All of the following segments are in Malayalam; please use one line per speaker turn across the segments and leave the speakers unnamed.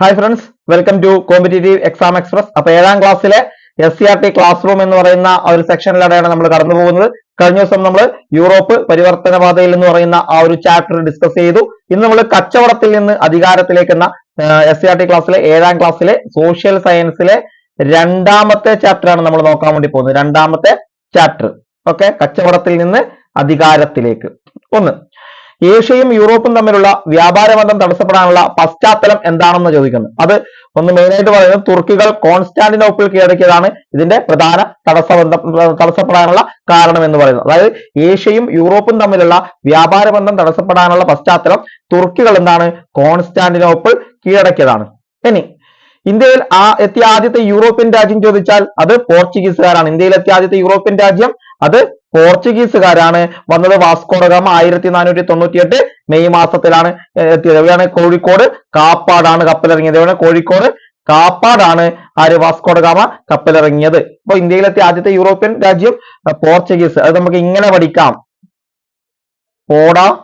Hi friends welcome to competitive exam express അപ്പൊ ഏഴാം ക്ലാസ്സിലെ S C R T classroom എന്ന് പറയുന്ന ആ ഒരു സെക്ഷനിലൂടെയാണ് നമ്മൾ കടന്നു പോകുന്നത്. കഴിഞ്ഞ ദിവസം നമ്മൾ യൂറോപ്പ് പരിവർത്തനപാതയിൽ എന്ന് പറയുന്ന ആ ഒരു ചാപ്റ്റർ ഡിസ്കസ് ചെയ്തു. ഇന്ന് നമ്മൾ കച്ചവടത്തിൽ നിന്ന് അധികാരത്തിലേക്ക് എന്ന എസ് സി ആർ ടി ക്ലാസ്സിലെ ഏഴാം ക്ലാസ്സിലെ സോഷ്യൽ സയൻസിലെ രണ്ടാമത്തെ ചാപ്റ്റർ ആണ് നമ്മൾ നോക്കാൻ വേണ്ടി പോകുന്നത്. രണ്ടാമത്തെ ചാപ്റ്റർ ഓക്കെ കച്ചവടത്തിൽ നിന്ന് അധികാരത്തിലേക്ക്. ഒന്ന് ഏഷ്യയും യൂറോപ്പും തമ്മിലുള്ള വ്യാപാര ബന്ധം തടസ്സപ്പെടാനുള്ള പശ്ചാത്തലം എന്താണെന്ന് ചോദിക്കുന്നു. അത് ഒന്ന് മെയിൻ ആയിട്ട് പറയുന്നത് തുർക്കികൾ കോൺസ്റ്റാന്റിനോപ്പിൾ കീഴടക്കിയതാണ്. ഇതിന്റെ പ്രധാന തടസ്സബന്ധം തടസ്സപ്പെടാനുള്ള കാരണം എന്ന് പറയുന്നത്. അതായത് ഏഷ്യയും യൂറോപ്പും തമ്മിലുള്ള വ്യാപാര ബന്ധം തടസ്സപ്പെടാനുള്ള പശ്ചാത്തലം തുർക്കികൾ എന്താണ്? കോൺസ്റ്റാന്റിനോപ്പിൾ കീഴടക്കിയതാണ്. ഇനി ഇന്ത്യയിൽ ആ എത്തിയ ആദ്യത്തെ യൂറോപ്യൻ രാജ്യം ചോദിച്ചാൽ അത് പോർച്ചുഗീസുകാരാണ്. ഇന്ത്യയിൽ എത്തിയ ആദ്യത്തെ യൂറോപ്യൻ രാജ്യം അത് പോർച്ചുഗീസുകാരാണ്. വന്നത് വാസ്കോഡഗാമ ആയിരത്തി നാനൂറ്റി തൊണ്ണൂറ്റി എട്ട് മെയ് മാസത്തിലാണ് എത്തിയത്. എവിടെയാണ്? കോഴിക്കോട്. കാപ്പാടാണ് കപ്പലിറങ്ങിയത്. എവിടെയാണ്? കോഴിക്കോട്. കാപ്പാടാണ് ആര്? വാസ്കോഡഗാമ കപ്പലിറങ്ങിയത്. അപ്പൊ ഇന്ത്യയിലെത്തിയ ആദ്യത്തെ യൂറോപ്യൻ രാജ്യം പോർച്ചുഗീസ്. അത് നമുക്ക് ഇങ്ങനെ പഠിക്കാം. പോഡ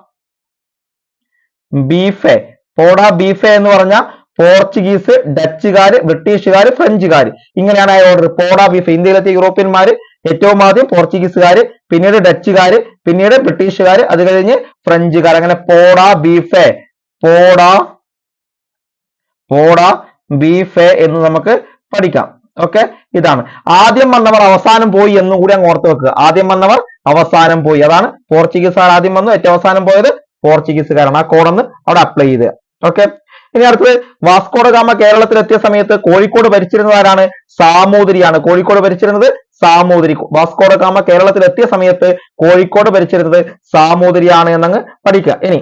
ബീഫെ. പോഡ ബീഫെ എന്ന് പറഞ്ഞ പോർച്ചുഗീസ് ഡച്ചുകാര് ബ്രിട്ടീഷുകാര് ഫ്രഞ്ചുകാര്. ഇങ്ങനെയാണ് ആ ഓർഡർ പോഡ ബീഫ് ഇന്ത്യയിലെത്തിയ യൂറോപ്യന്മാര് ഏറ്റവും ആദ്യം പോർച്ചുഗീസുകാര് പിന്നീട് ഡച്ചുകാര് പിന്നീട് ബ്രിട്ടീഷുകാര് അത് കഴിഞ്ഞ് ഫ്രഞ്ചുകാർ അങ്ങനെ പോഡ ബീഫെ പോഡ പോഡ ബീഫെ എന്ന് നമുക്ക് പഠിക്കാം. ഓക്കെ? ഇതാണ്. ആദ്യം വന്നവർ അവസാനം പോയി എന്നും കൂടി അങ്ങ് ഓർത്ത് വെക്കുക. ആദ്യം വന്നവർ അവസാനം പോയി. അതാണ് പോർച്ചുഗീസുകാർ ആദ്യം വന്നു. ഏറ്റവും അവസാനം പോയത് പോർച്ചുഗീസുകാരാണ്. ആ കോഡൊന്ന് അവിടെ അപ്ലൈ ചെയ്ത്. ഓക്കെ? ഇനി അടുത്തത് കേരളത്തിൽ എത്തിയ സമയത്ത് കോഴിക്കോട് ഭരിച്ചിരുന്നത് ആരാണ് സാമൂതിരിയാണ്. കോഴിക്കോട് ഭരിച്ചിരുന്നത് സാമൂതിരി. വാസ്കോഡ ഗാമ കേരളത്തിൽ എത്തിയ സമയത്ത് കോഴിക്കോട് ഭരിച്ചിരുന്നത് സാമൂതിരിയാണ് എന്നങ്ങ് പഠിക്കുക. ഇനി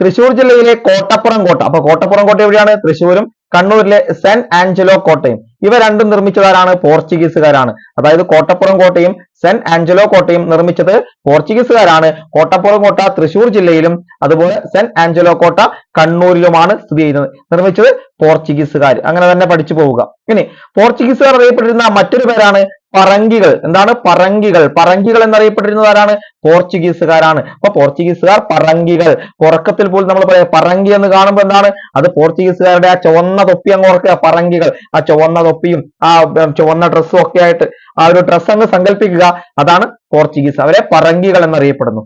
തൃശൂർ ജില്ലയിലെ കോട്ടപ്പുറം കോട്ട. അപ്പൊ കോട്ടപ്പുറം കോട്ട എവിടെയാണ്? തൃശ്ശൂരും കണ്ണൂരിലെ സെന്റ് ആഞ്ചലോ കോട്ടയും. ഇവ രണ്ടും നിർമ്മിച്ചതാരാണ്? പോർച്ചുഗീസുകാരാണ്. അതായത് കോട്ടപ്പുറം കോട്ടയും സെന്റ് ആഞ്ചലോ കോട്ടയും നിർമ്മിച്ചത് പോർച്ചുഗീസുകാരാണ്. കോട്ടപ്പുറം കോട്ട തൃശൂർ ജില്ലയിലും അതുപോലെ സെന്റ് ആഞ്ചലോ കോട്ട കണ്ണൂരിലുമാണ് സ്ഥിതി ചെയ്യുന്നത്. നിർമ്മിച്ചത് പോർച്ചുഗീസുകാർ അങ്ങനെ തന്നെ പഠിച്ചു പോവുക. ഇനി പോർച്ചുഗീസുകാർ അറിയപ്പെട്ടിരുന്ന മറ്റൊരു പേരാണ് പറങ്കികൾ. എന്താണ് പറങ്കികൾ? പറങ്കികൾ എന്നറിയപ്പെട്ടിരുന്നത് ആരാണ്? പോർച്ചുഗീസുകാരാണ്. അപ്പൊ പോർച്ചുഗീസുകാർ പറങ്കികൾ. ഉറക്കത്തിൽ പോലും നമ്മൾ പറയാം പറങ്കി എന്ന് കാണുമ്പോൾ എന്താണ്? അത് പോർച്ചുഗീസുകാരുടെ ആ ചുവന്ന തൊപ്പി അങ്ങ് ഓർക്കുക പറങ്കികൾ. ആ ചുവന്ന തൊപ്പിയും ആ ചുവന്ന ഡ്രസ്സും ഒക്കെ ആയിട്ട് ആ ഒരു ഡ്രസ്സ് അങ്ങ് സങ്കല്പിക്കുക. അതാണ് പോർച്ചുഗീസ്. അവരെ പറങ്കികൾ എന്നറിയപ്പെടുന്നു.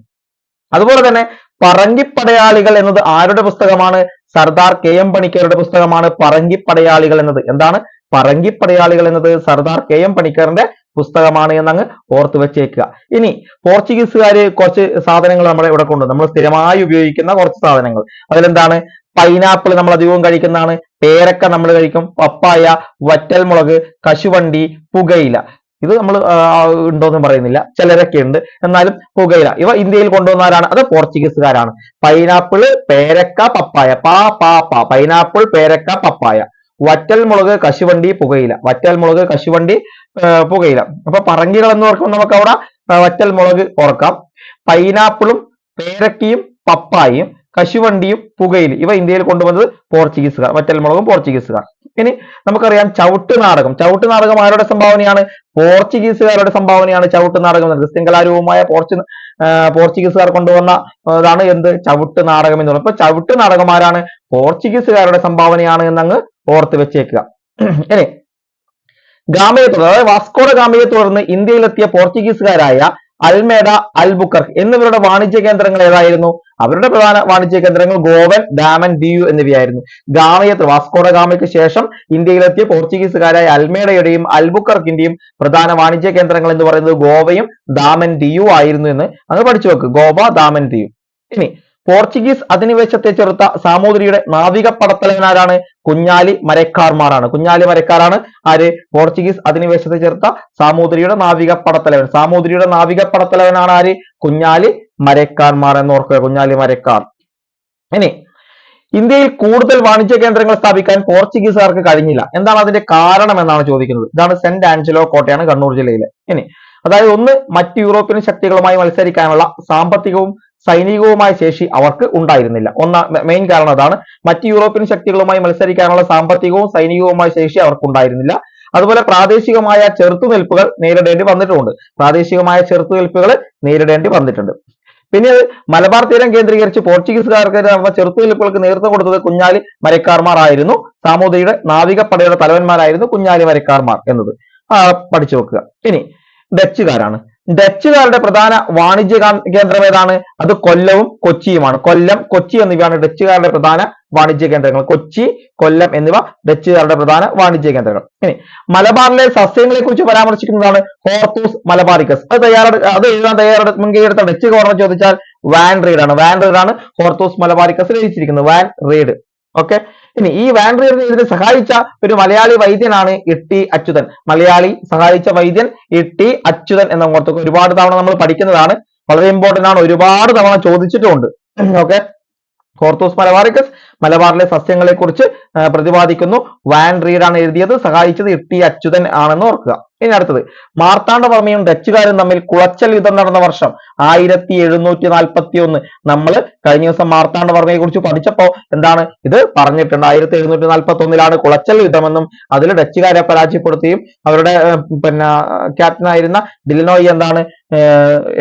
അതുപോലെ തന്നെ പറങ്കിപ്പടയാളികൾ എന്നത് ആരുടെ പുസ്തകമാണ്? സർദാർ കെ എം പണിക്കരുടെ പുസ്തകമാണ്. പറങ്കിപ്പടയാളികൾ എന്നത്. എന്താണ്? പറങ്കിപ്പടയാളികൾ എന്നത് സർദാർ കെ എം പണിക്കറിന്റെ പുസ്തകമാണ് എന്നങ്ങ് ഓർത്ത് വെച്ചേക്കുക. ഇനി പോർച്ചുഗീസുകാര് കുറച്ച് സാധനങ്ങൾ നമ്മുടെ ഇവിടെ കൊണ്ട് നമ്മൾ സ്ഥിരമായി ഉപയോഗിക്കുന്ന കുറച്ച് സാധനങ്ങൾ. അതിലെന്താണ്? പൈനാപ്പിൾ നമ്മൾ അധികവും കഴിക്കുന്നതാണ്. പേരക്ക നമ്മൾ കഴിക്കും. പപ്പായ വറ്റൽമുളക് കശുവണ്ടി പുകയില. ഇത് നമ്മൾ ഉണ്ടോന്ന് പറയുന്നില്ല. ചിലരൊക്കെ ഉണ്ട് എന്നാലും പുകയില. ഇവ ഇന്ത്യയിൽ കൊണ്ടുവന്നവരാണ്. അത് പോർച്ചുഗീസുകാരാണ്. പൈനാപ്പിൾ പേരക്ക പപ്പായ. പാ പാ. പൈനാപ്പിൾ പേരക്ക പപ്പായ. വറ്റൽമുളക് കശുവണ്ടി പുകയില. വറ്റൽ മുളക് കശുവണ്ടി പുകയില. അപ്പൊ പറങ്കികൾ എന്ന് ഓർക്കുമ്പോൾ നമുക്ക് അവിടെ വറ്റൽ മുളക് ഓർക്കാം. പൈനാപ്പിളും പേരക്കയും പപ്പായയും കശുവണ്ടിയും പുകയിലും ഇവ ഇന്ത്യയിൽ കൊണ്ടുവന്നത് പോർച്ചുഗീസുകാർ വറ്റൽമുളകും പോർച്ചുഗീസുകാർ. ഇനി നമുക്കറിയാം ചവിട്ട് നാടകം. ചവിട്ട് നാടകം ആരുടെ സംഭാവനയാണ്? പോർച്ചുഗീസുകാരുടെ സംഭാവനയാണ് ചവിട്ട് നാടകം എന്നത് ക്രിസ്ത്യൻ പോർച്ചു പോർച്ചുഗീസുകാർ കൊണ്ടുവന്ന ഇതാണ് എന്ത്? ചവിട്ട് നാടകം എന്ന് പറയുന്നത് അപ്പൊ ചവിട്ട് നാടകം ആരാണ്? പോർച്ചുഗീസുകാരുടെ സംഭാവനയാണ് എന്നങ്ങ് ഓർത്ത് വെച്ചേക്കുക. ഇനി ഗാമയെ തുടർന്ന് അതായത് വാസ്കോഡ ഗാമയെ തുടർന്ന് ഇന്ത്യയിലെത്തിയ പോർച്ചുഗീസുകാരായ അൽമേഡ അൽബുക്കർ എന്നിവരുടെ വാണിജ്യ കേന്ദ്രങ്ങൾ ഏതായിരുന്നു? അവരുടെ പ്രധാന വാണിജ്യ കേന്ദ്രങ്ങൾ ഗോവൻ ഡാമൻ ദിയു എന്നിവയായിരുന്നു. ഗാമയെ വാസ്കോഡ ഗാമയ്ക്ക് ശേഷം ഇന്ത്യയിലെത്തിയ പോർച്ചുഗീസുകാരായ അൽമേഡയുടെയും അൽബുക്കർക്കിന്റെയും പ്രധാന വാണിജ്യ കേന്ദ്രങ്ങൾ എന്ന് പറയുന്നത് ഗോവയും ദാമൻ ദിയു ആയിരുന്നു എന്ന് അങ്ങ് പഠിച്ചു വെക്ക്. ഗോവ ദാമൻ ദിയു ഇനി പോർച്ചുഗീസ് അധിനിവേശത്തെ ചെറുത്ത സാമൂതിരിയുടെ നാവിക പടത്തലവനാരാണ് കുഞ്ഞാലി മരക്കാർമാരാണ്. കുഞ്ഞാലി മരക്കാരാണ് ആര്? പോർച്ചുഗീസ് അധിനിവേശത്തെ ചെറുത്ത സാമൂതിരിയുടെ നാവിക പടത്തലവൻ സാമൂതിരിയുടെ നാവിക പടത്തലവനാണ് ആര്? കുഞ്ഞാലി മരക്കാർമാർ എന്ന് ഓർക്കുക കുഞ്ഞാലി മരക്കാർ. ഇനി ഇന്ത്യയിൽ കൂടുതൽ വാണിജ്യ കേന്ദ്രങ്ങൾ സ്ഥാപിക്കാൻ പോർച്ചുഗീസുകാർക്ക് കഴിഞ്ഞില്ല. എന്താണ് അതിന്റെ കാരണം എന്നാണ് ചോദിക്കുന്നത്. ഇതാണ് സെന്റ് ആഞ്ചലോ കോട്ടയാണ് കണ്ണൂർ ജില്ലയിലെ. ഇനി അതായത് ഒന്ന് മറ്റ് യൂറോപ്യൻ ശക്തികളുമായി മത്സരിക്കാനുള്ള സാമ്പത്തികവും സൈനികവുമായ ശേഷി അവർക്ക് ഉണ്ടായിരുന്നില്ല. ഒന്ന മെയിൻ കാരണം അതാണ്. മറ്റ് യൂറോപ്യൻ ശക്തികളുമായി മത്സരിക്കാനുള്ള സാമ്പത്തികവും സൈനികവുമായ ശേഷി അവർക്ക് ഉണ്ടായിരുന്നില്ല അതുപോലെ പ്രാദേശികമായ ചെറുത്തുനിൽപ്പുകൾ നേരിടേണ്ടി വന്നിട്ടുണ്ട്. പ്രാദേശികമായ ചെറുത്തുനിൽപ്പുകൾ നേരിടേണ്ടി വന്നിട്ടുണ്ട്. പിന്നെ മലബാർ തീരം കേന്ദ്രീകരിച്ച് പോർച്ചുഗീസുകാർക്ക് നടന്ന ചെറുത്തുനിൽപ്പുകൾക്ക് നേതൃത്വം കൊടുത്തത് കുഞ്ഞാലി മരക്കാർമാർ ആയിരുന്നു. സാമൂതിരിയുടെ നാവികപ്പടയുടെ തലവന്മാരായിരുന്നു കുഞ്ഞാലി മരക്കാർമാർ എന്നത്. പഠിച്ചു വെക്കുക ഇനി ഡച്ചുകാരാണ്. ഡച്ചുകാരുടെ പ്രധാന വാണിജ്യ കേന്ദ്രം ഏതാണ്? അത് കൊല്ലവും കൊച്ചിയുമാണ്. കൊല്ലം കൊച്ചി എന്നിവയാണ് ഡച്ചുകാരുടെ പ്രധാന വാണിജ്യ കേന്ദ്രങ്ങൾ. കൊച്ചി കൊല്ലം എന്നിവ ഡച്ചുകാരുടെ പ്രധാന വാണിജ്യ കേന്ദ്രങ്ങൾ. ഇനി മലബാറിലെ സസ്യങ്ങളെ കുറിച്ച് പരാമർശിക്കുന്നതാണ് ഹോർത്തൂസ് മലബാറിക്കസ് അത് തയ്യാറെടു അത് എഴുതാൻ തയ്യാറെടു മുൻകൈ എടുത്ത ഡച്ച് ഗവർണർ ചോദിച്ചാൽ വാൻ റീഡ് ആണ്. വാൻ റീഡ് ആണ് ഹോർത്തൂസ് മലബാറിക്കസ് രചിച്ചിരിക്കുന്നത് വാൻ റീഡ് ഓക്കെ ഇനി ഈ വാൻഡ്രിയറിനെ ഇതിന് സഹായിച്ച ഒരു മലയാളി വൈദ്യനാണ് ഇട്ടി അച്യുതൻ. മലയാളി സഹായിച്ച വൈദ്യൻ ഇട്ടി അച്യുതൻ എന്ന ഓർത്ത് ഒരുപാട് തവണ നമ്മൾ പഠിക്കുന്നതാണ്. വളരെ ഇമ്പോർട്ടന്റ് ആണ്. ഒരുപാട് തവണ ചോദിച്ചിട്ടുമുണ്ട് ഓക്കെ കോർത്തോസ് മലബാറിക്കസ് മലബാറിലെ സസ്യങ്ങളെ കുറിച്ച് പ്രതിപാദിക്കുന്നു. വാൻ എഴുതിയത്. സഹായിച്ചത് ഇട്ടി അച്യുതൻ ആണെന്ന് ഓർക്കുക. ഇനി അടുത്തത്. മാർത്താണ്ഡവർമ്മയും ഡച്ചുകാരും തമ്മിൽ കുളച്ചൽ യുദ്ധം നടന്ന വർഷം ആയിരത്തി എഴുന്നൂറ്റി നാൽപ്പത്തി ഒന്ന് നമ്മൾ കഴിഞ്ഞ ദിവസം മാർത്താണ്ഡവർമ്മയെ കുറിച്ച് പഠിച്ചപ്പോ എന്താണ് ഇത് പറഞ്ഞിട്ടുണ്ട്. ആയിരത്തി എഴുന്നൂറ്റി നാൽപ്പത്തി ഒന്നിലാണ് കുളച്ചൽ യുദ്ധമെന്നും അതിൽ ഡച്ചുകാരെ പരാജയപ്പെടുത്തുകയും അവരുടെ പിന്നെ ക്യാപ്റ്റൻ ആയിരുന്ന ഡിലിനോയി എന്താണ്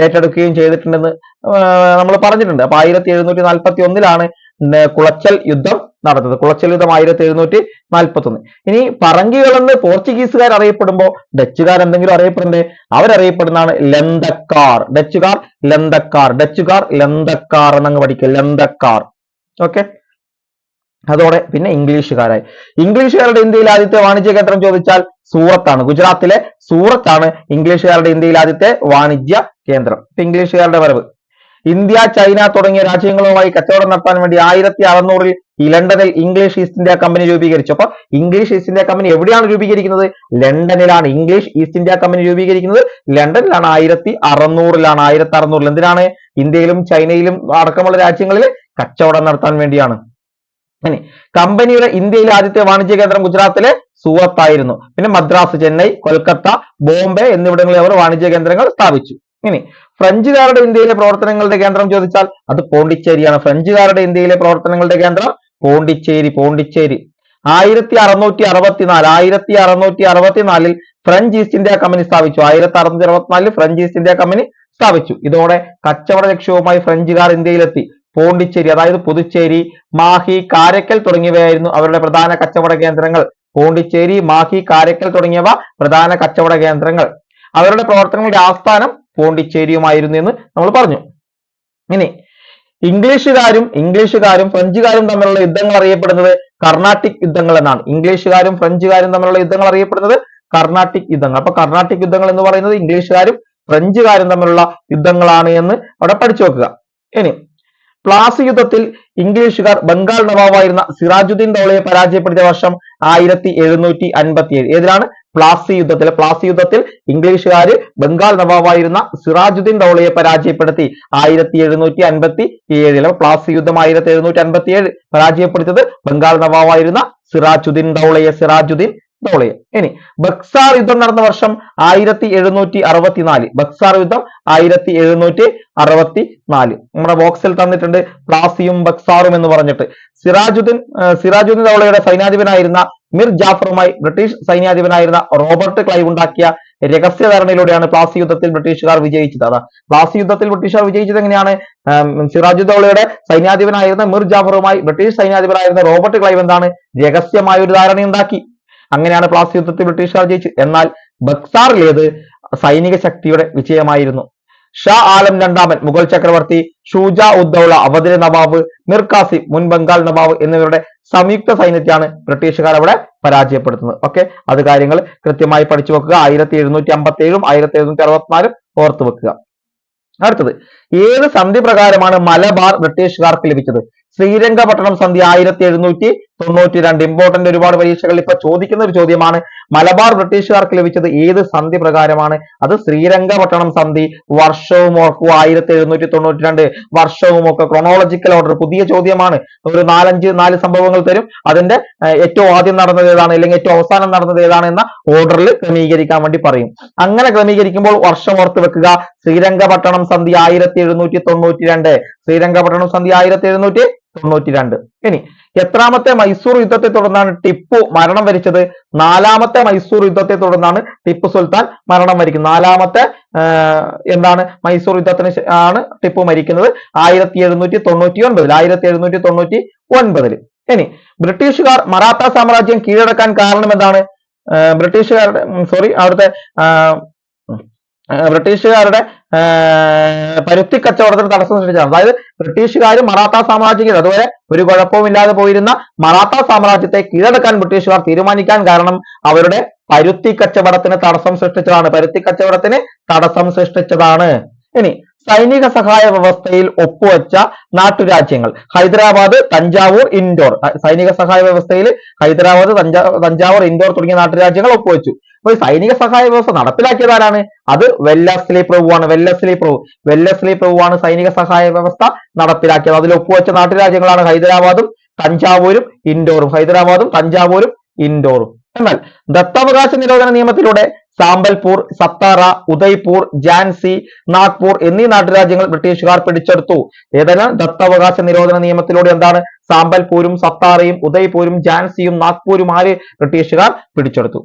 ഏറ്റെടുക്കുകയും ചെയ്തിട്ടുണ്ടെന്ന് നമ്മൾ പറഞ്ഞിട്ടുണ്ട്. അപ്പൊ ആയിരത്തി എഴുന്നൂറ്റി നാൽപ്പത്തി ഒന്നിലാണ് കുളച്ചൽ യുദ്ധം നടന്നത്. കുളച്ചലിതം ആയിരത്തി എഴുന്നൂറ്റി നാൽപ്പത്തി ഒന്ന് ഇനി പറങ്കികൾ എന്ന് പോർച്ചുഗീസുകാർ അറിയപ്പെടുമ്പോൾ ഡച്ചുകാർ എന്തെങ്കിലും അറിയപ്പെടുന്നേ അവരറിയപ്പെടുന്നതാണ് ലന്തക്കാർ. ഡച്ചുകാർ ലന്തക്കാർ. ഡച്ചുകാർ ലന്തക്കാർ എന്നങ്ങ് പഠിക്കുക ലന്തക്കാർ. ഓക്കെ? അതോടെ പിന്നെ ഇംഗ്ലീഷുകാരായി. ഇംഗ്ലീഷുകാരുടെ ഇന്ത്യയിൽ ആദ്യത്തെ വാണിജ്യ കേന്ദ്രം ചോദിച്ചാൽ സൂറത്താണ്. ഗുജറാത്തിലെ സൂറത്താണ് ഇംഗ്ലീഷുകാരുടെ ഇന്ത്യയിൽ ആദ്യത്തെ വാണിജ്യ കേന്ദ്രം. ഇംഗ്ലീഷുകാരുടെ വരവ്. ഇന്ത്യ ചൈന തുടങ്ങിയ രാജ്യങ്ങളുമായി കച്ചവടം നടത്താൻ വേണ്ടി ആയിരത്തി അറുന്നൂറിൽ ഈ ലണ്ടനിൽ ഇംഗ്ലീഷ് ഈസ്റ്റ് ഇന്ത്യ കമ്പനി രൂപീകരിച്ചു. അപ്പൊ ഇംഗ്ലീഷ് ഈസ്റ്റ് ഇന്ത്യ കമ്പനി എവിടെയാണ് രൂപീകരിക്കുന്നത്? ലണ്ടനിലാണ്. ഇംഗ്ലീഷ് ഈസ്റ്റ് ഇന്ത്യ കമ്പനി രൂപീകരിക്കുന്നത് ലണ്ടനിലാണ്. ആയിരത്തി അറുന്നൂറിലാണ്. ആയിരത്തി അറുന്നൂറിൽ എന്തിനാണ്? ഇന്ത്യയിലും ചൈനയിലും അടക്കമുള്ള രാജ്യങ്ങളിൽ കച്ചവടം നടത്താൻ വേണ്ടിയാണ്. ഇനി കമ്പനിയുടെ ഇന്ത്യയിലെ ആദ്യത്തെ വാണിജ്യ കേന്ദ്രം ഗുജറാത്തിലെ സൂറത്ത് ആയിരുന്നു പിന്നെ മദ്രാസ് ചെന്നൈ കൊൽക്കത്ത ബോംബെ എന്നിവിടങ്ങളിൽ അവർ വാണിജ്യ കേന്ദ്രങ്ങൾ സ്ഥാപിച്ചു. ഇനി ഫ്രഞ്ചുകാരുടെ ഇന്ത്യയിലെ പ്രവർത്തനങ്ങളുടെ കേന്ദ്രം ചോദിച്ചാൽ അത് പോണ്ടിച്ചേരിയാണ്. ഫ്രഞ്ചുകാരുടെ ഇന്ത്യയിലെ പ്രവർത്തനങ്ങളുടെ കേന്ദ്രം പോണ്ടിച്ചേരി പോണ്ടിച്ചേരി. ആയിരത്തി അറുന്നൂറ്റി അറുപത്തിനാല് ആയിരത്തി അറുന്നൂറ്റി അറുപത്തിനാലിൽ ഫ്രഞ്ച് ഈസ്റ്റ് ഇന്ത്യ കമ്പനി സ്ഥാപിച്ചു. ആയിരത്തി അറുന്നൂറ്റി അറുപത്തിനാലിൽ ഫ്രഞ്ച് ഈസ്റ്റ് ഇന്ത്യ കമ്പനി സ്ഥാപിച്ചു. ഇതോടെ കച്ചവട ലക്ഷ്യവുമായി ഫ്രഞ്ചുകാർ ഇന്ത്യയിലെത്തി. പോണ്ടിച്ചേരി അതായത് പുതുച്ചേരി മാഹി കാരക്കൽ തുടങ്ങിയവയായിരുന്നു അവരുടെ പ്രധാന കച്ചവട കേന്ദ്രങ്ങൾ. പോണ്ടിച്ചേരി മാഹി കാരക്കൽ തുടങ്ങിയവ പ്രധാന കച്ചവട കേന്ദ്രങ്ങൾ. അവരുടെ പ്രവർത്തനങ്ങളുടെ ആസ്ഥാനം പോണ്ടിച്ചേരിയുമായിരുന്നു എന്ന് നമ്മൾ പറഞ്ഞു. ഇനി ഇംഗ്ലീഷുകാരും ഇംഗ്ലീഷുകാരും ഫ്രഞ്ചുകാരും തമ്മിലുള്ള യുദ്ധങ്ങൾ അറിയപ്പെടുന്നത് കർണാട്ടിക് യുദ്ധങ്ങൾ എന്നാണ്. ഇംഗ്ലീഷുകാരും ഫ്രഞ്ചുകാരും തമ്മിലുള്ള യുദ്ധങ്ങൾ അറിയപ്പെടുന്നത് കർണാട്ടിക് യുദ്ധങ്ങൾ. അപ്പൊ കർണാട്ടിക് യുദ്ധങ്ങൾ എന്ന് പറയുന്നത് ഇംഗ്ലീഷുകാരും ഫ്രഞ്ചുകാരും തമ്മിലുള്ള യുദ്ധങ്ങളാണ് എന്ന് അവിടെ പഠിച്ചു വെക്കുക. ഇനി പ്ലാസി യുദ്ധത്തിൽ ഇംഗ്ലീഷുകാർ ബംഗാൾ നവാബായിരുന്ന സിറാജുദ്ദീൻ ദൗളയെ പരാജയപ്പെടുത്തിയ വർഷം ആയിരത്തി എഴുന്നൂറ്റി അൻപത്തി ഏഴ് ഏതിലാണ്? പ്ലാസി യുദ്ധത്തിൽ പ്ലാസി യുദ്ധത്തിൽ ഇംഗ്ലീഷുകാർ ബംഗാൾ നവാബായിരുന്ന സിറാജുദ്ദീൻ ദൗളയെ പരാജയപ്പെടുത്തി. ആയിരത്തി എഴുന്നൂറ്റി അൻപത്തി ഏഴിൽ പ്ലാസി യുദ്ധം ആയിരത്തി എഴുന്നൂറ്റി അൻപത്തി ഏഴ് പരാജയപ്പെടുത്തിയത് ബംഗാൾ നവാബായിരുന്ന സിറാജുദ്ദീൻ ദൗളയെ സിറാജുദ്ദീൻ ദൗളയെ ഇനി ബക്സാർ യുദ്ധം നടന്ന വർഷം ആയിരത്തി എഴുന്നൂറ്റി അറുപത്തിനാല് ബക്സാർ യുദ്ധം ആയിരത്തി എഴുന്നൂറ്റി അറുപത്തി നാല് നമ്മുടെ ബോക്സിൽ തന്നിട്ടുണ്ട് പ്ലാസിയും ബക്സാറും എന്ന് പറഞ്ഞിട്ട്. സിറാജുദ്ദീൻ സിറാജുദ്ദീൻ ദൗളയുടെ സൈന്യാധിപനായിരുന്ന മിർ ജാഫറുമായി ബ്രിട്ടീഷ് സൈന്യാധിപനായിരുന്ന റോബർട്ട് ക്ലൈവ് ഉണ്ടാക്കിയ രഹസ്യധാരണയിലൂടെയാണ് പ്ലാസി യുദ്ധത്തിൽ ബ്രിട്ടീഷുകാർ വിജയിച്ചത്. അതാ പ്ലാസി യുദ്ധത്തിൽ ബ്രിട്ടീഷുകാർ വിജയിച്ചത് എങ്ങനെയാണ്? സിറാജുദ്ദൗളയുടെ സൈന്യാധിപനായിരുന്ന മിർ ജാഫറുമായി ബ്രിട്ടീഷ് സൈന്യാധിപനായിരുന്ന റോബർട്ട് ക്ലൈവ് എന്താണ്? രഹസ്യമായ ഒരു ധാരണയുണ്ടാക്കി. അങ്ങനെയാണ് പ്ലാസി യുദ്ധത്തിൽ ബ്രിട്ടീഷുകാർ ജയിച്ചു എന്നാൽ ബക്സാറിലേത് സൈനിക ശക്തിയുടെ വിജയമായിരുന്നു? ഷാ ആലം രണ്ടാമൻ മുഗൾ ചക്രവർത്തി ഷൂജ ഉദ്ദൌള അവധിലെ നവാബ് മിർ കാസിം മുൻ ബംഗാൾ നവാബ് എന്നിവരുടെ സംയുക്ത സൈന്യത്തെയാണ് ബ്രിട്ടീഷുകാർ അവിടെ പരാജയപ്പെടുത്തുന്നത്. ഓക്കെ? അത് കാര്യങ്ങൾ കൃത്യമായി പഠിച്ചു വെക്കുക. ആയിരത്തി എഴുന്നൂറ്റി അമ്പത്തി ഏഴും ആയിരത്തി എഴുന്നൂറ്റി അറുപത്തിനാലും ഓർത്തു വെക്കുക. അടുത്തത് ഏത് സന്ധി പ്രകാരമാണ് മലബാർ ബ്രിട്ടീഷുകാർക്ക് ലഭിച്ചത്? ശ്രീരംഗപട്ടണം സന്ധി ആയിരത്തി എഴുന്നൂറ്റി തൊണ്ണൂറ്റി രണ്ട് ഇമ്പോർട്ടന്റ് ഒരുപാട് പരീക്ഷകൾ ഇപ്പൊ ചോദിക്കുന്ന ഒരു ചോദ്യമാണ്. മലബാർ ബ്രിട്ടീഷുകാർക്ക് ലഭിച്ചത് ഏത് സന്ധി പ്രകാരമാണ് അത് ശ്രീരംഗപട്ടണം സന്ധി വർഷവും ഓർക്കുക ആയിരത്തി എഴുന്നൂറ്റി തൊണ്ണൂറ്റി രണ്ട് വർഷവും ഒക്കെ ക്രോണോളജിക്കൽ ഓർഡർ പുതിയ ചോദ്യമാണ്. ഒരു നാലഞ്ച് നാല് സംഭവങ്ങൾ തരും. അതിന്റെ ഏറ്റവും ആദ്യം നടന്നത് ഏതാണ്? അല്ലെങ്കിൽ ഏറ്റവും അവസാനം നടന്നത് ഏതാണ് എന്ന ഓർഡറിൽ ക്രമീകരിക്കാൻ വേണ്ടി പറയും. അങ്ങനെ ക്രമീകരിക്കുമ്പോൾ വർഷം ഓർത്ത് വെക്കുക. ശ്രീരംഗപട്ടണം സന്ധി ആയിരത്തി എഴുന്നൂറ്റി തൊണ്ണൂറ്റി രണ്ട് ശ്രീരംഗപട്ടണം സന്ധി ആയിരത്തി എഴുന്നൂറ്റി തൊണ്ണൂറ്റി രണ്ട് ഇനി എത്രാമത്തെ മൈസൂർ യുദ്ധത്തെ തുടർന്നാണ് ടിപ്പു മരണം വരിച്ചത്? നാലാമത്തെ മൈസൂർ യുദ്ധത്തെ തുടർന്നാണ് ടിപ്പു സുൽത്താൻ മരണം വരിക്കുന്നത്. നാലാമത്തെ എന്താണ്? മൈസൂർ യുദ്ധത്തിന് ആണ് ടിപ്പു മരിക്കുന്നത് ആയിരത്തി എഴുന്നൂറ്റി തൊണ്ണൂറ്റി ഒൻപതിൽ ആയിരത്തി എഴുന്നൂറ്റി തൊണ്ണൂറ്റി ഒൻപതിൽ ഇനി ബ്രിട്ടീഷുകാർ മറാത്ത സാമ്രാജ്യം കീഴടക്കാൻ കാരണം എന്താണ്? ബ്രിട്ടീഷുകാരുടെ സോറി അവിടുത്തെ ബ്രിട്ടീഷുകാരുടെ പരുത്തി കച്ചവടത്തിന് തടസ്സം സൃഷ്ടിച്ചതാണ്. അതായത് ബ്രിട്ടീഷുകാർ മറാത്ത സാമ്രാജ്യം അതുപോലെ ഒരു കുഴപ്പവുമില്ലാതെ പോയിരുന്ന മറാത്ത സാമ്രാജ്യത്തെ കീഴടക്കാൻ ബ്രിട്ടീഷുകാർ തീരുമാനിക്കാൻ കാരണം അവരുടെ പരുത്തി കച്ചവടത്തിന് തടസ്സം സൃഷ്ടിച്ചതാണ്. പരുത്തി കച്ചവടത്തിന് തടസ്സം സൃഷ്ടിച്ചതാണ്. ഇനി സൈനിക സഹായ വ്യവസ്ഥയിൽ ഒപ്പുവെച്ച നാട്ടുരാജ്യങ്ങൾ. ഹൈദരാബാദ് തഞ്ചാവൂർ ഇൻഡോർ. സൈനിക സഹായ വ്യവസ്ഥയിൽ ഹൈദരാബാദ് തഞ്ചാവൂർ ഇൻഡോർ തുടങ്ങിയ നാട്ടുരാജ്യങ്ങൾ ഒപ്പുവെച്ചു. അപ്പൊ ഈ സൈനിക സഹായ വ്യവസ്ഥ നടപ്പിലാക്കിയത് ആരാണ് അത് വെല്ലസ്ലി പ്രഭുവാണ് വെല്ലസ്ലി പ്രഭു. വെല്ലസ്ലി പ്രഭുവാണ് സൈനിക സഹായ വ്യവസ്ഥ നടപ്പിലാക്കിയത്. അതിൽ ഒപ്പുവെച്ച നാട്ടുരാജ്യങ്ങളാണ് ഹൈദരാബാദും തഞ്ചാവൂരും ഇൻഡോറും. ഹൈദരാബാദും തഞ്ചാവൂരും ഇൻഡോറും. എന്നാൽ ദത്താവകാശ നിരോധന നിയമത്തിലൂടെ സാമ്പൽപൂർ സത്താറ ഉദയ്പൂർ ജാൻസി നാഗ്പൂർ എന്നീ നാട്ടുരാജ്യങ്ങൾ ബ്രിട്ടീഷുകാർ പിടിച്ചെടുത്തു. ഏതെല്ലാം? ദത്താവകാശ നിരോധന നിയമത്തിലൂടെ എന്താണ്? സാമ്പൽപൂരും സത്താറയും ഉദയ്പൂരും ജാൻസിയും നാഗ്പൂരും ആര് ബ്രിട്ടീഷുകാർ പിടിച്ചെടുത്തു?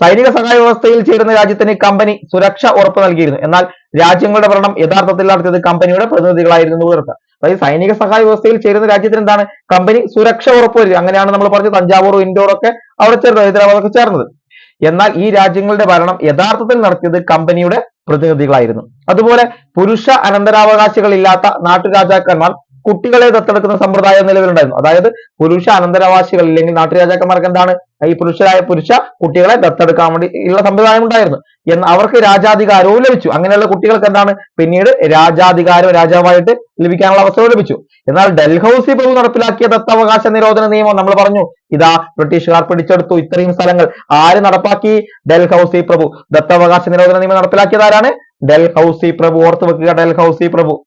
സൈനിക സഹായ വ്യവസ്ഥയിൽ ചേരുന്ന രാജ്യത്തിന് കമ്പനി സുരക്ഷ ഉറപ്പ് നൽകിയിരുന്നു. എന്നാൽ രാജ്യങ്ങളുടെ ഭരണം യഥാർത്ഥത്തിൽ നടത്തിയത് കമ്പനിയുടെ പ്രതിനിധികളായിരുന്നു ഉയർത്ത അതായത് സൈനിക സഹായ വ്യവസ്ഥയിൽ ചേരുന്ന രാജ്യത്തിന് എന്താണ്? കമ്പനി സുരക്ഷ ഉറപ്പ് ഉറപ്പുവരുത്തി അങ്ങനെയാണ് നമ്മൾ പറഞ്ഞത് തഞ്ചാവൂർ ഇൻഡോർ ഒക്കെ അവിടെ ചേർന്നത് ഹൈദരാബാദൊക്കെ ചേർന്നത്. എന്നാൽ ഈ രാജ്യങ്ങളുടെ ഭരണം യഥാർത്ഥത്തിൽ നടത്തിയത് കമ്പനിയുടെ പ്രതിനിധികളായിരുന്നു. അതുപോലെ പുരുഷ അനന്തരാവകാശികളില്ലാത്ത നാട്ടുരാജാക്കന്മാർ കുട്ടികളെ ദത്തെടുക്കുന്ന സമ്പ്രദായം നിലവിലുണ്ടായിരുന്നു. അതായത് പുരുഷ അനന്തരവാസികൾ ഇല്ലെങ്കിൽ നാട്ടുരാജാക്കന്മാർക്ക് എന്താണ്? ഈ പുരുഷരായ പുരുഷ കുട്ടികളെ ദത്തെടുക്കാൻ വേണ്ടി ഉള്ള സമ്പ്രദായം ഉണ്ടായിരുന്നു. എന്ന് അവർക്ക് രാജാധികാരവും ലഭിച്ചു. അങ്ങനെയുള്ള കുട്ടികൾക്ക് എന്താണ്? പിന്നീട് രാജാധികാരം രാജാവായിട്ട് ലഭിക്കാനുള്ള അവസരം ലഭിച്ചു. എന്നാൽ ഡൽഹൌസി പ്രഭു നടപ്പിലാക്കിയ ദത്തവകാശ നിരോധന നിയമം നമ്മൾ പറഞ്ഞു ഇതാ ബ്രിട്ടീഷുകാർ പിടിച്ചെടുത്തു. ഇത്രയും സ്ഥലങ്ങൾ ആര് നടപ്പാക്കി? ഡൽഹൌസി പ്രഭു. ദത്തവകാശ നിരോധന നിയമം നടപ്പിലാക്കിയതാരാണ് ഡൽഹൌസി പ്രഭു. ഓർത്ത് വെക്കുക ഡൽഹൌസി പ്രഭു.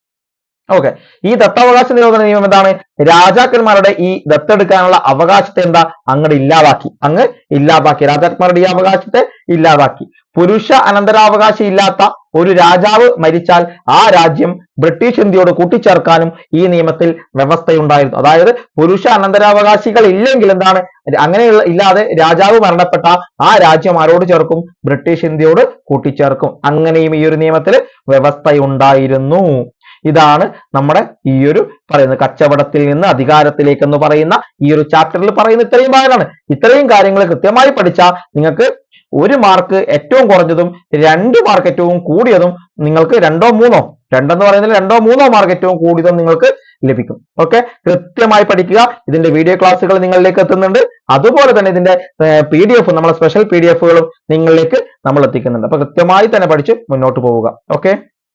ഓക്കെ ഈ ദത്താവകാശ നിരോധന നിയമം എന്താണ്? രാജാക്കന്മാരുടെ ഈ ദത്തെടുക്കാനുള്ള അവകാശത്തെ എന്താ? അങ്ങോട്ട് ഇല്ലാതാക്കി. അങ്ങ് ഇല്ലാതാക്കി. രാജാക്കന്മാരുടെ ഈ അവകാശത്തെ ഇല്ലാതാക്കി. പുരുഷ അനന്തരാവകാശം ഇല്ലാത്ത ഒരു രാജാവ് മരിച്ചാൽ ആ രാജ്യം ബ്രിട്ടീഷ് ഇന്ത്യയോട് കൂട്ടിച്ചേർക്കാനും ഈ നിയമത്തിൽ വ്യവസ്ഥയുണ്ടായിരുന്നു. അതായത് പുരുഷ അനന്തരാവകാശികൾ ഇല്ലെങ്കിൽ എന്താണ്? അങ്ങനെയുള്ള ഇല്ലാതെ രാജാവ് മരണപ്പെട്ട ആ രാജ്യം ആരോട് ചേർക്കും? ബ്രിട്ടീഷ് ഇന്ത്യയോട് കൂട്ടിച്ചേർക്കും. അങ്ങനെയും ഈ ഒരു നിയമത്തിൽ വ്യവസ്ഥയുണ്ടായിരുന്നു. ഇതാണ് നമ്മുടെ ഈ ഒരു പറയുന്നത് കച്ചവടത്തിൽ നിന്ന് അധികാരത്തിലേക്ക് എന്ന് പറയുന്ന ഈ ഒരു ചാപ്റ്ററിൽ പറയുന്ന ഇത്രയും ഭാഗമാണ് ഇത്രയും കാര്യങ്ങൾ കൃത്യമായി പഠിച്ചാൽ നിങ്ങൾക്ക് ഒരു മാർക്ക് ഏറ്റവും കുറഞ്ഞതും രണ്ട് മാർക്ക് ഏറ്റവും കൂടിയതും നിങ്ങൾക്ക് രണ്ടോ മൂന്നോ രണ്ടെന്ന് പറയുന്നത് രണ്ടോ മൂന്നോ മാർക്ക് ഏറ്റവും കൂടിയതും നിങ്ങൾക്ക് ലഭിക്കും. ഓക്കെ കൃത്യമായി പഠിക്കുക. ഇതിന്റെ വീഡിയോ ക്ലാസ്സുകൾ നിങ്ങളിലേക്ക് എത്തുന്നുണ്ട്. അതുപോലെ തന്നെ ഇതിന്റെ പി ഡി എഫ് നമ്മളെ സ്പെഷ്യൽ പി ഡി എഫുകളും നിങ്ങളിലേക്ക് നമ്മൾ എത്തിക്കുന്നുണ്ട് അപ്പൊ കൃത്യമായി തന്നെ പഠിച്ച് മുന്നോട്ട് പോവുക. ഓക്കെ